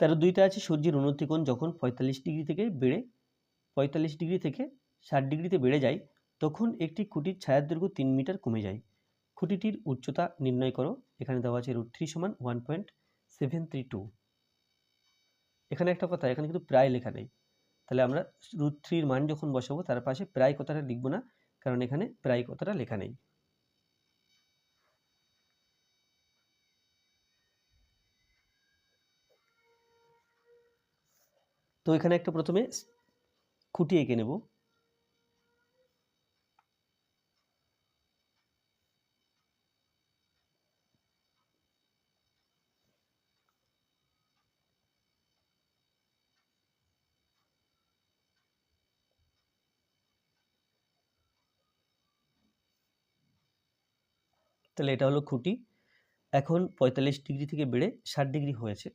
তেরো দুইতে আছে সূর্যের উন্নতি কোণ যখন পঁয়তাল্লিশ ডিগ্রি থেকে বেড়ে, পঁয়তাল্লিশ ডিগ্রি থেকে ষাট ডিগ্রিতে বেড়ে যায়, তখন একটি খুঁটির ছায়ার দৈর্ঘ্য তিন মিটার কমে যায়। খুঁটিটির উচ্চতা নির্ণয় করো। এখানে দেওয়া আছে রুট থ্রি সমান one point seven three two. এখানে একটা কথা, এখানে কিন্তু প্রায় লেখা নেই। তাহলে আমরা রুট থ্রির মান যখন বসাবো, তার পাশে প্রায় কথাটা লিখব না, কারণ এখানে প্রায় কথাটা লেখা নেই। তো এখানে একটা প্রথমে খুঁটি এঁকে নেব। তাহলে এটা হলো খুঁটি। এখন পঁয়তাল্লিশ ডিগ্রি থেকে বেড়ে ষাট ডিগ্রি হয়েছে।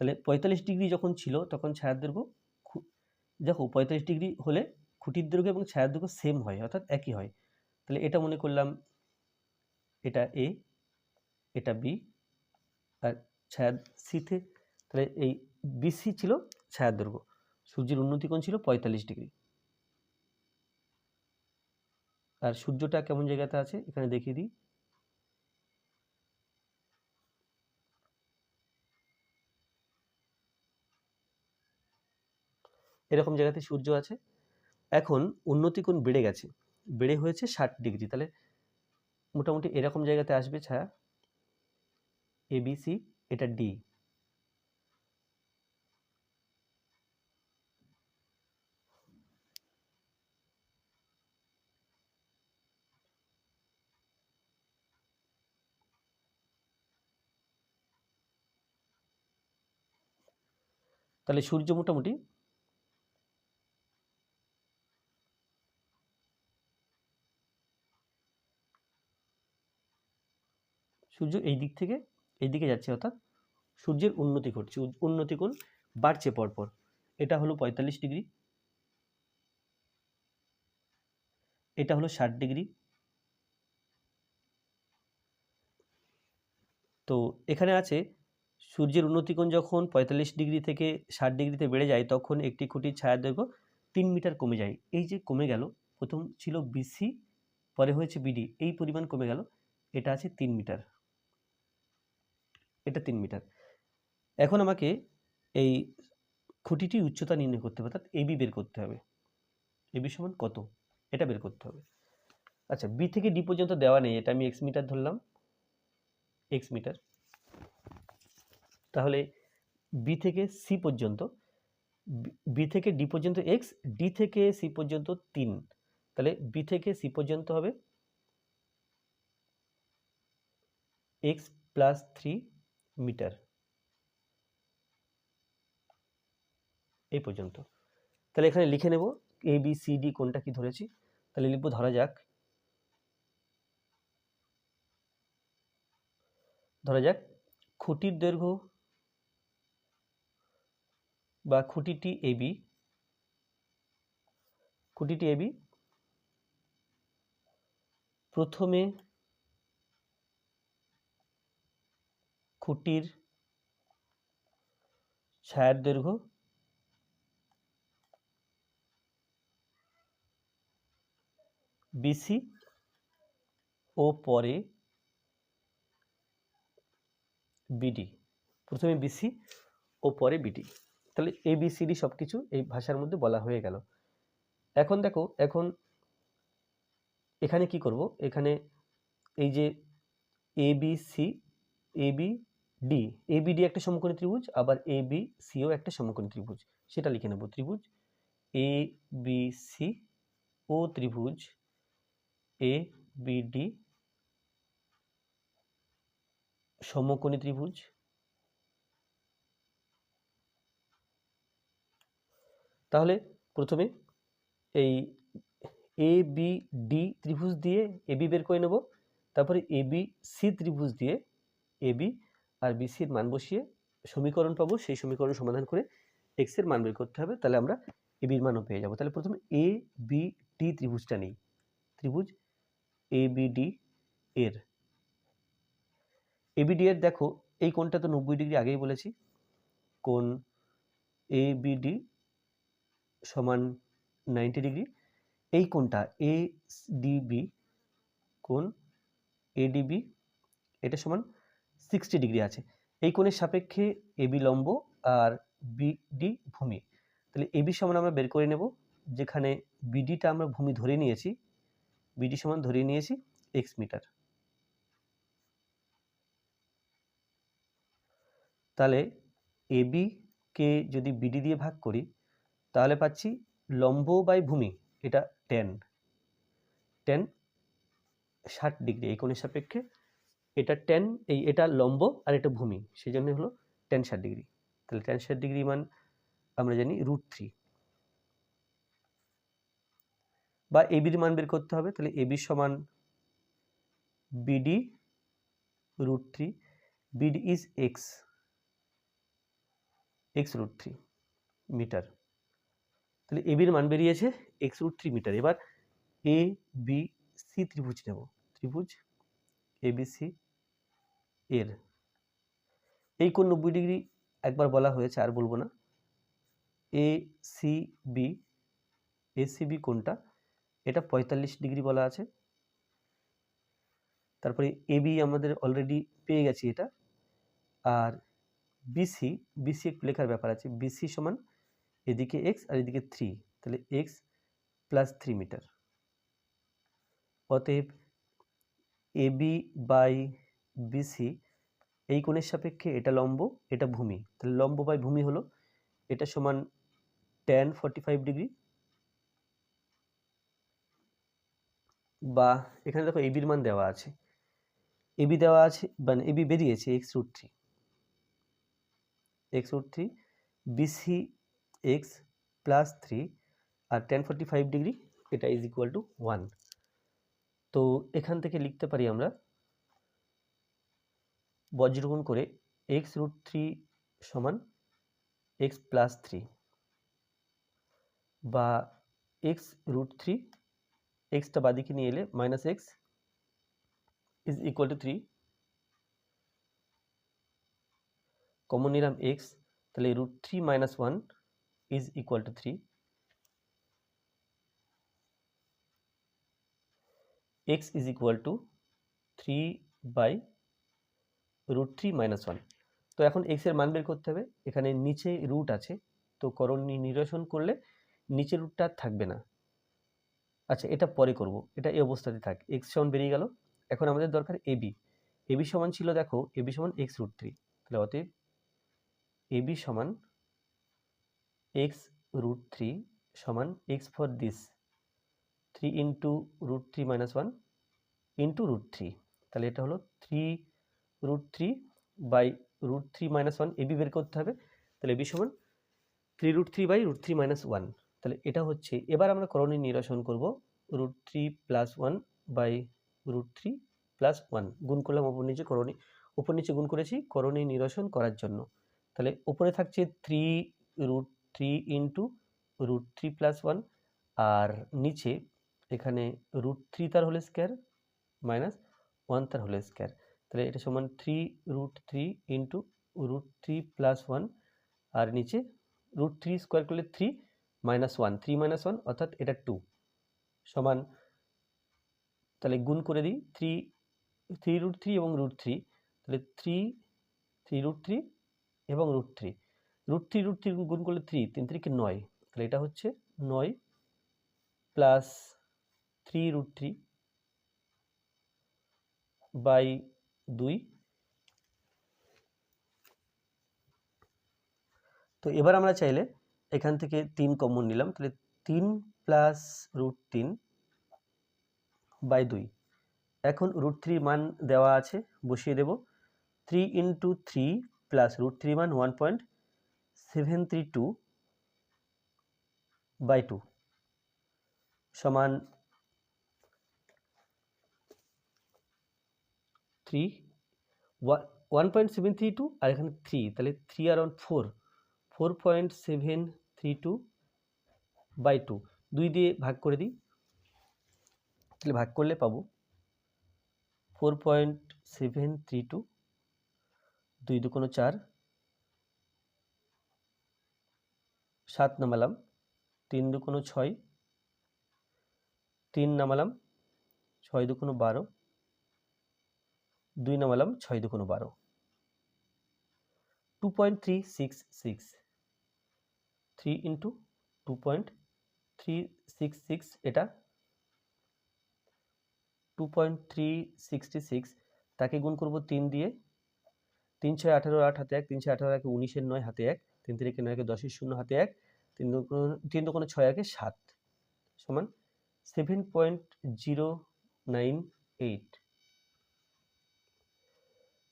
তাহলে পঁয়তাল্লিশ ডিগ্রি যখন ছিল তখন ছায়ার দৈর্ঘ্য দেখো পঁয়তাল্লিশ ডিগ্রি হলে খুঁটির দৈর্ঘ্য এবং ছায়ার দৈর্ঘ্য সেম হয়, অর্থাৎ একই হয়। তাহলে এটা মনে করলাম এটা এ এটা বি আর ছায়া সিতে তাহলে এই বিসি ছিল ছায়ার দৈর্ঘ্য। সূর্যের উন্নতি কোণ ছিল পঁয়তাল্লিশ ডিগ্রি। আর সূর্যটা কেমন জায়গাতে আছে? এখানে দেখিয়ে দিই। এরকম জায়গাতে সূর্য আছে। এখন উন্নতি কোণ বেড়ে গেছে। বেড়ে হয়েছে ষাট ডিগ্রি। তাহলে মোটামুটি এরকম জায়গাতে আসবে ছায়া? এ বি এটা ডি তাহলে সূর্য মোটামুটি সূর্য এই দিক থেকে এই দিকে যাচ্ছে, অর্থাৎ সূর্যের উন্নতি ঘটছে। উন্নতি কোণ বাড়ছে পরপর। এটা হলো পঁয়তাল্লিশ ডিগ্রি। এটা হলো ষাট ডিগ্রি। তো এখানে আছে, সূর্যের উন্নতি কোণ যখন পঁয়তাল্লিশ ডিগ্রি থেকে ষাট ডিগ্রিতে বেড়ে যায়, তখন একটি খুঁটির ছায়া দৈর্ঘ্য তিন মিটার কমে যায়। এই যে কমে গেল, প্রথম ছিল বিসি, পরে হয়েছে বিডি। এই পরিমাণ কমে গেল, এটা আছে তিন মিটার। এটা তিন মিটার। এখন আমাকে এই খুঁটিটির উচ্চতা নির্ণয় করতে হবে, অর্থাৎ এবি বের করতে হবে। এবি সমান কত? এটা বের করতে হবে। আচ্ছা বি থেকে ডি পর্যন্ত দেওয়া নেই, এটা আমি এক্স মিটার ধরলাম। X metre. তাহলে বি থেকে সি পর্যন্ত বি থেকে ডি পর্যন্ত এক্স ডি থেকে সি পর্যন্ত তিন। তাহলে বি থেকে সি পর্যন্ত হবে এক্স প্লাস থ্রি মিটার। এই পর্যন্ত। তাহলে এখানে লিখে নেব এ বি সি ডি কোনটা কি ধরেছি। তাহলে লিখব ধরা যাক। ধরা যাক খুঁটির দৈর্ঘ্য বা খুঁটিটি এবি খুঁটিটি এবি প্রথমে খুঁটির ছায়ার দৈর্ঘ্য বিসি ও পরে বিডি প্রথমে বিসি ও পরে বিডি তাহলে এ বি সি ডি সব কিছু এই ভাষার মধ্যে বলা হয়ে গেল। এখন দেখো, এখন এখানে কি করব? এখানে এই যে A B C A B D, A B, D একটা সমকোণী ত্রিভুজ, আবার এ বি সিও একটা সমকোণী ত্রিভুজ। সেটা লিখে নেব ত্রিভুজ। এ, বি, সি ও ত্রিভুজ। এ, বি, ডি সমকোণী ত্রিভুজ। তাহলে প্রথমে এই এ, বি, ডি ত্রিভুজ দিয়ে এ বি বের করে নেব। তারপরে এ বি, সি ত্রিভুজ দিয়ে এ বি আর বি সির মান বসিয়ে সমীকরণ পাবো সেই সমীকরণ সমাধান করে এক্সের মান বের করতে হবে। তাহলে আমরা এ বির মানও পেয়ে যাব। তাহলে প্রথমে এ বি ডি ত্রিভুজটা নেই। ত্রিভুজ এ বি ডি এর। এ বি ডি এর দেখো, এই কোণটা তো নব্বই ডিগ্রি আগেই বলেছি। কোণ এ বি ডি সমান নাইনটি ডিগ্রি। এই কোণটা এ ডিবি কোণ এডিবি এটা সমান সিক্সটি ডিগ্রি আছে। এই কোণের সাপেক্ষে এবি লম্ব আর বিডি ভূমি। তাহলে এবি সমান আমরা বের করে নেব, যেখানে বিডিটা আমরা ভূমি ধরে নিয়েছি। বিডি সমান ধরে নিয়েছি এক্স মিটার। তাহলে এবি কে যদি বিডি দিয়ে ভাগ করি, তাহলে পাচ্ছি লম্ব বাই ভূমি, এটা টেন। টেন ষাট ডিগ্রি, এই কোণের সাপেক্ষে। এটা টেন এই এটা লম্ব আর এটা ভূমি সেই জন্য হলো টেন ষাট ডিগ্রি তাহলে টেন ষাট ডিগ্রি মান আমরা জানি রুট থ্রি বা এবির মান বের করতে হবে, তাহলে এবি সমান BD root three BD is X X root three metre তাহলে এবির মান বেরিয়েছে এক্স রুট থ্রি মিটার এবার এ বি সি ত্রিভুজ নেব। ত্রিভুজ এবিসি এর। এই কোণ নব্বই ডিগ্রি একবার বলা হয়েছে, আর বলব না। A C B A C B কোনটা এটা পঁয়তাল্লিশ ডিগ্রি বলা আছে। তারপরে এবি আমাদের অলরেডি পেয়ে গেছি এটা। আর বিসি বিসি একটু লেখার ব্যাপার আছে। বিসি সমান এদিকে এক্স আর এদিকে থ্রি তাহলে এক্স প্লাস থ্রি মিটার অতএব এবি বাই বিসি এই কোণের সাপেক্ষে এটা লম্ব, এটা ভূমি। তাহলে লম্ব বাই ভূমি হলো, এটা সমান টেন ফর্টি ফাইভ ডিগ্রি বা এখানে দেখো এবির মান দেওয়া আছে। এবি দেওয়া আছে মানে এবি বেরিয়েছে X root three X root three BC X plus three আর টেন ফর্টি ফাইভ ডিগ্রি এটা ইজ ইকুয়াল টু ওয়ান তো এখান থেকে লিখতে পারি আমরা বজ্রগুণ করে এক্স রুট থ্রি সমান এক্স প্লাস থ্রি বা এক্স রুট থ্রি এক্সটা বাদিকে নিয়ে এলে minus X is equal to three common নিলাম এক্স তাহলে root three minus one is equal to three X is equal to three by root three minus one তো এখন এক্সের মান বের করতে হবে। এখানে নিচে রুট আছে। তো করণ নিরসন করলে নিচে রুটটা থাকবে না। আচ্ছা এটা পরে করব। এটা এই অবস্থাতে থাক। এক্স সমান বেরিয়ে গেল। এখন আমাদের দরকার এবি এবি সমান ছিল, দেখো এবি সমান এক্স রুট থ্রি তাহলে অতএব এবি সমান এক্স রুট থ্রি সমান X for this three into root three minus one into root three তাহলে এটা হলো three root three by root three minus one AB বের করতে হবে। তাহলে এবি সমান three root three by root three minus one তাহলে এটা হচ্ছে, এবার আমরা করণীয় নিরসন করব root three plus one by root three plus one গুণ করলাম ওপর নিচে করণী, উপর নিচে গুণ করেছি করণীয় নিরসন করার জন্য। তাহলে উপরে থাকছে three root three into root three plus one আর নিচে এখানে রুট থ্রি তার হোল স্কোয়ার মাইনাস ওয়ান তার হোল স্কোয়ার তাহলে এটা সমান three root three into root three plus one আর নিচে রুট থ্রি স্কোয়ার করলে three minus one three minus one অর্থাৎ এটা টু সমান তাহলে গুণ করে দিই থ্রি থ্রি রুট থ্রি এবং রুট থ্রি তাহলে থ্রি থ্রি রুট থ্রি এবং root three root three root three গুণ করলে থ্রি তিন তিরিকে নয়। তাহলে এটা হচ্ছে নয় plus three root three by দুই তো এবার আমরা চাইলে এখান থেকে তিন কমন নিলাম। তাহলে তিন প্লাস রুট তিন বাই দুই এখন রুট থ্রি মান দেওয়া আছে, বসিয়ে দেব। Three into three plus root three মান one point seven three two by two সমান three one point seven three two আর এখানে থ্রি তাহলে three around four four point seven three two by two দুই দিয়ে ভাগ করে দিই, তাহলে ভাগ করলে পাবো four point seven three two দুই দু কোনো চার, সাত নামালাম, তিন দুকোনো ছয়, তিন নামালাম, ছয় দুকোনো বারো দুই নামালাম ছয় দুকোনো বারো। Two point three six six three into two point three six six এটা two point three sixty six তাকে গুণ করব তিন দিয়ে। তিন ছয় আঠারো আট হাতে এক, তিন ছয় আঠারো একে উনিশের নয় হাতে এক, তিন তিরিকে নয় একে দশের শূন্য হাতে এক, তিন দুগুণ, তিন দুগুণে ছয় একে সাত, সমান seven point zero nine eight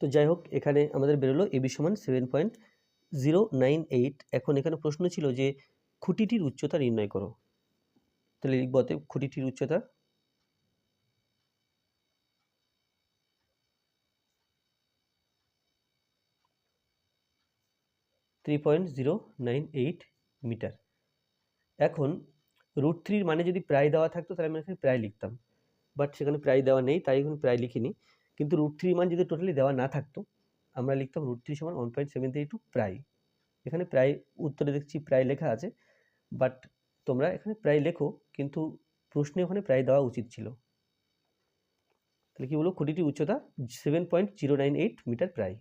তো যাই হোক, এখানে আমাদের বেরোলো এবি সমান seven point zero nine eight এখন এখানে প্রশ্ন ছিল যে, খুঁটিটির উচ্চতা নির্ণয় করো। তাহলে লিখব অতএব খুঁটিটির উচ্চতা। Three point zero nine eight metre এখন রুট থ্রির মানে যদি প্রায় দেওয়া থাকতো, তাহলে আমি এখানে প্রায় লিখতাম। বাট সেখানে প্রায় দেওয়া নেই, তাই এখন প্রায় লিখিনি। কিন্তু রুট থ্রি মান যদি টোটালি দেওয়া না থাকতো, আমরা লিখতাম রুট থ্রি সমান one point seven three two প্রায়। এখানে প্রায় উত্তরে দেখছি প্রায় লেখা আছে বাট তোমরা এখানে প্রায় লেখো, কিন্তু প্রশ্নে ওখানে প্রায় দেওয়া উচিত ছিল। তাহলে কি বলব? খুঁটিটির উচ্চতা seven point zero nine eight metre প্রায়।